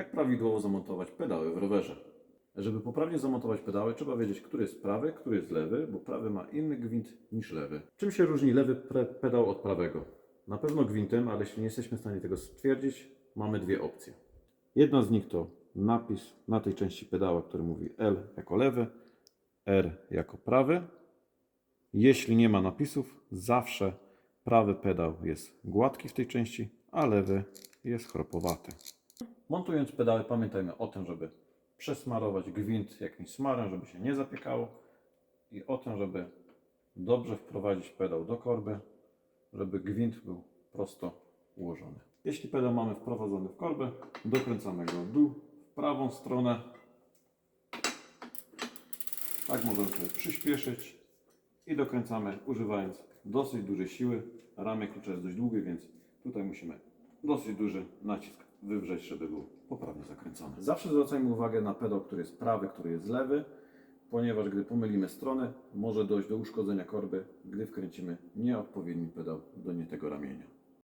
Jak prawidłowo zamontować pedały w rowerze? Żeby poprawnie zamontować pedały, trzeba wiedzieć, który jest prawy, który jest lewy, bo prawy ma inny gwint niż lewy. Czym się różni lewy pedał od prawego? Na pewno gwintem, ale jeśli nie jesteśmy w stanie tego stwierdzić, mamy dwie opcje. Jedna z nich to napis na tej części pedała, który mówi L jako lewy, R jako prawy. Jeśli nie ma napisów, zawsze prawy pedał jest gładki w tej części, a lewy jest chropowaty. Montując pedały pamiętajmy o tym, żeby przesmarować gwint jakimś smarem, żeby się nie zapiekało i o tym, żeby dobrze wprowadzić pedał do korby, żeby gwint był prosto ułożony. Jeśli pedał mamy wprowadzony w korbę, dokręcamy go w dół, w prawą stronę. Tak możemy sobie przyspieszyć i dokręcamy używając dosyć dużej siły. Ramię klucza jest dość długie, więc tutaj musimy dosyć duży nacisk wywrzeć, żeby był poprawnie zakręcony. Zawsze zwracajmy uwagę na pedał, który jest prawy, który jest lewy, ponieważ gdy pomylimy strony, może dojść do uszkodzenia korby, gdy wkręcimy nieodpowiedni pedał do nie tego ramienia.